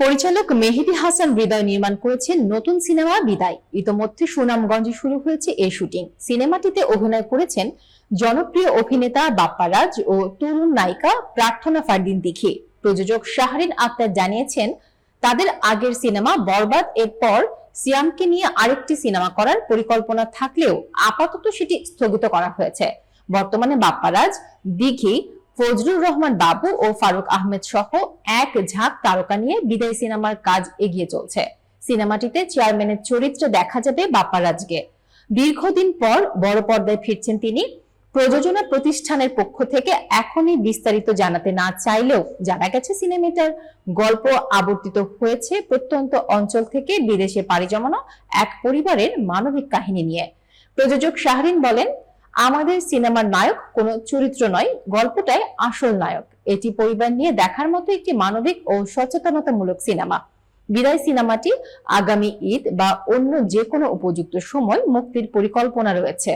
পরিচালক মেহেদি হাসান হৃদয় নির্মাণ করেছেন নতুন সিনেমা বিদায়। ইতোমধ্যে সুনামগঞ্জে শুরু হয়েছে এই শুটিং। সিনেমাটিতে অভিনয় করেছেন জনপ্রিয় অভিনেতা বাপ্পা রাজ ও তরুণ নায়িকা প্রার্থনা ফারদিন দিঘি প্রযোজক শাহরিন আক্তার জানিয়েছেন, তাদের আগের সিনেমা বরবাদ এর পর সিয়ামকে নিয়ে আরেকটি সিনেমা করার পরিকল্পনা থাকলেও আপাতত সেটি স্থগিত করা হয়েছে। বর্তমানে বাপ্পারাজ দিঘি ফজলুর রহমান বাবু ও ফারুক আহমেদ সহ এক ঝাঁক তারকা নিয়ে বিদায় সিনেমার কাজ এগিয়ে চলছে। সিনেমাটিতে চেয়ারম্যানের চরিত্রে দেখা যাবে বাপ্পারাজকে। দীর্ঘদিন পর বড় পর্দায় ফিরছেন তিনি। প্রযোজনা প্রতিষ্ঠানের পক্ষ থেকে এখনই বিস্তারিত জানাতে না চাইলেও জানা গেছে সিনেমাটার। গল্প আবর্তিত হয়েছে প্রত্যন্ত অঞ্চল থেকে বিদেশে পাড়ি জমানো এক পরিবারের মানবিক কাহিনী নিয়ে। প্রযোজক শাহরিন বলেন আমাদের সিনেমার নায়ক কোনো চরিত্র নয়, গল্পটাই আসল নায়ক। এটি পরিবার নিয়ে দেখার মতো একটি মানবিক ও সচেতনতামূলক সিনেমা। বিদায় সিনেমাটি আগামী ঈদ বা অন্য যে কোনো উপযুক্ত সময় মুক্তির পরিকল্পনা রয়েছে।